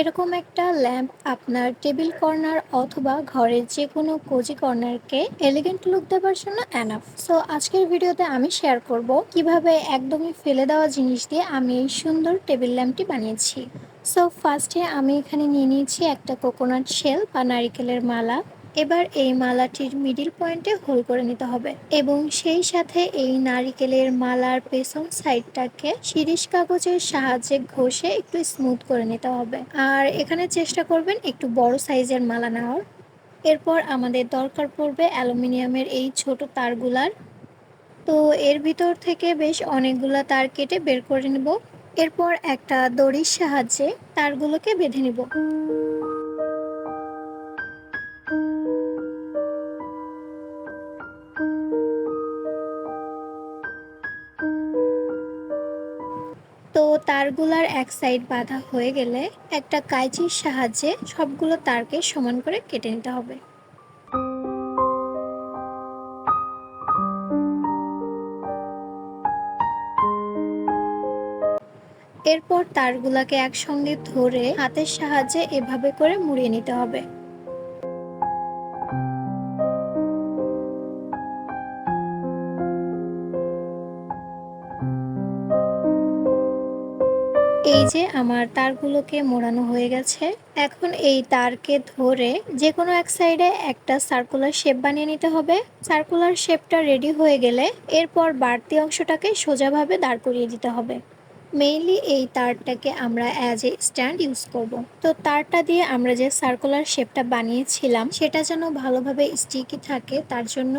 এরকম একটা ল্যাম্প আপনার টেবিল কর্নার অথবা ঘরের যে কোনো কোজি কর্নারকে এলিগেন্ট লুক দেওয়ার জন্য অ্যানাফ সো আজকের ভিডিওতে আমি শেয়ার করব কীভাবে একদমই ফেলে দেওয়া জিনিস দিয়ে আমি এই সুন্দর টেবিল ল্যাম্পটি বানিয়েছি। সো ফার্স্টে আমি এখানে নিয়ে নিয়েছি একটা কোকোনাট শেল বা নারিকেলের মালা। এবার এই মালাটির মিডিল পয়েন্টে হোল করে নিতে হবে এবং সেই সাথে এই নারিকেলের মালার পেছন সাইডটাকে শিরিষ কাগজের সাহায্যে ঘষে একটু স্মুথ করে নিতে হবে। আর এখানে চেষ্টা করবেন একটু বড় সাইজের মালা নেওয়ার। এরপর আমাদের দরকার পড়বে অ্যালুমিনিয়ামের এই ছোট তারগুলার। তো এর ভিতর থেকে বেশ অনেকগুলা তার কেটে বের করে নেব। এরপর একটা দড়ির সাহায্যে তারগুলোকে বেঁধে নিব। তারগুলার এক সাইড বাঁধা হয়ে গেলে একটা কাঁচির সাহায্যে সবগুলো তারকে সমান করে কেটে নিতে হবে। এরপর তারগুলাকে একসঙ্গে ধরে হাতের সাহায্যে এভাবে করে মুড়িয়ে নিতে হবে। এই যে আমার তারগুলোকে মোড়ানো হয়ে গেছে, এখন এই তারকে ধরে যে কোনো এক সাইডে একটা সার্কুলার শেপ বানিয়ে নিতে হবে। সার্কুলার শেপটা রেডি হয়ে গেলে এরপর বাড়তি অংশটাকে সোজাভাবে দাঁড় করিয়ে দিতে হবে। মেইনলি এই তারটাকে আমরা অ্যাজ এ স্ট্যান্ড ইউজ করব। তো তারটা দিয়ে আমরা যে সার্কুলার শেপটা বানিয়েছিলাম, সেটা যেন ভালোভাবে স্টিকি থাকে, তার জন্য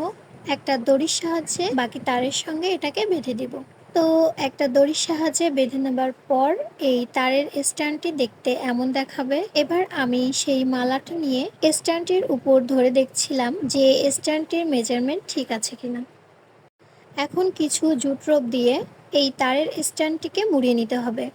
একটা দড়ির সাহায্যে বাকি তারের সঙ্গে এটাকে বেঁধে দিব। তো একটা দড়ির সাহায্যে বেঁধে নেবার পর এই তারের স্ট্যান্ডটি দেখতে এমন দেখাবে। এবার আমি সেই মালাটা নিয়ে স্ট্যান্ডটির উপর ধরে দেখছিলাম যে স্ট্যান্ডটির মেজারমেন্ট ঠিক আছে কিনা। এখন কিছু জুট রোপ দিয়ে এই তারের স্ট্যান্ডটিকে মুড়িয়ে নিতে হবে।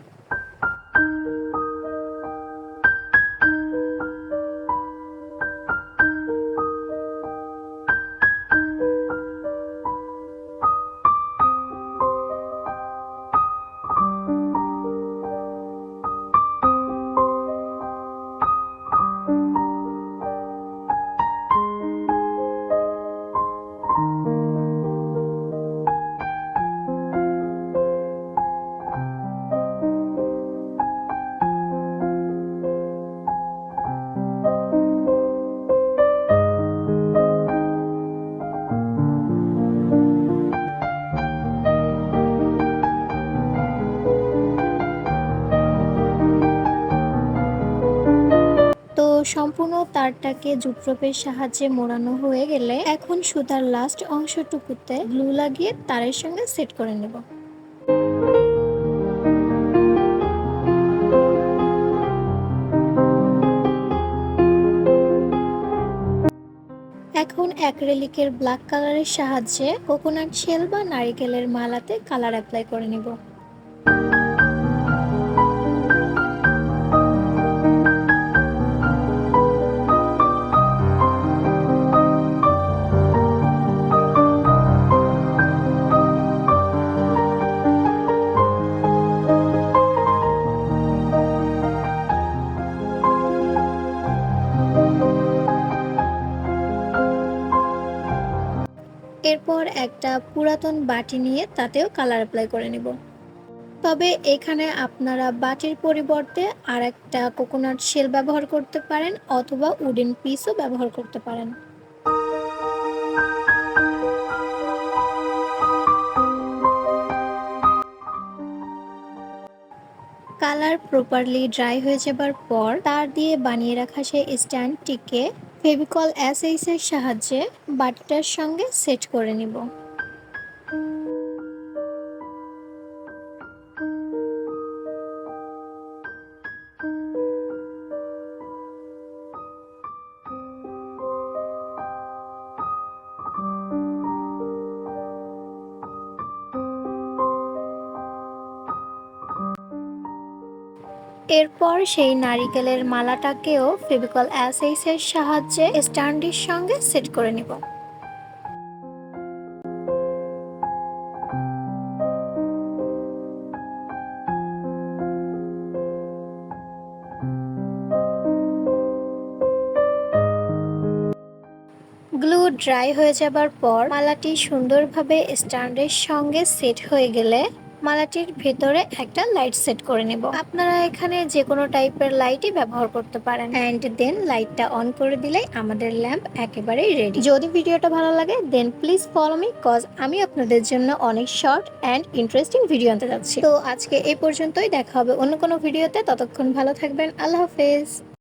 সম্পূর্ণ তারটাকে জুটরোপের সাহায্যে মোড়ানো হয়ে গেলে এখন সুতার লাস্ট অংশটুকুতে গ্লু লাগিয়ে তারের সঙ্গে সেট করে নেব। এখন অ্যাক্রেলিকের ব্ল্যাক কালারের সাহায্যে কোকোনাট শেল বা নারিকেলের মালাতে কালার অ্যাপ্লাই করে নেব। এরপর একটা পুরাতন বাটি নিয়ে তাতেও কালার অ্যাপ্লাই করে নেব। তবে এখানে আপনারা বাটির পরিবর্তে আর একটা কোকোনাট শেল ব্যবহার করতে পারেন অথবা উডেন পিসও ব্যবহার করতে পারেন। কালার প্রপারলি ড্রাই হয়ে যাবার পর তার দিয়ে বানিয়ে রাখা সেই স্ট্যান্ডটিকে ফেভিকল এস এইসের সাহায্যে বাটিটার সঙ্গে সেট করে নিব। এরপর সেই নারিকেলের মালাটাকেও ফেভিকল অ্যাসেইসের সাহায্যে স্ট্যান্ডের সঙ্গে সেট করে নেব। গ্লু ড্রাই হয়ে যাবার পর মালাটি সুন্দরভাবে স্ট্যান্ডের সঙ্গে সেট হয়ে গেলে মালাটির ভেতরে একটা লাইট সেট করে নেব। আপনারা এখানে যে কোনো টাইপের লাইটই ব্যবহার করতে পারেন। অ্যান্ড দেন লাইটটা অন করে দিলেই আমাদের ল্যাম্প একেবারেই রেডি যদি ভিডিওটা ভালো লাগে then please follow me cause আমি আপনাদের জন্য অনেক শর্ট অ্যান্ড ইন্টারেস্টিং ভিডিও আনতে যাচ্ছি। তো আজকে এই পর্যন্তই, দেখা হবে অন্য কোনো ভিডিওতে ততক্ষণ ভালো থাকবেন। আল্লাহ হাফেজ।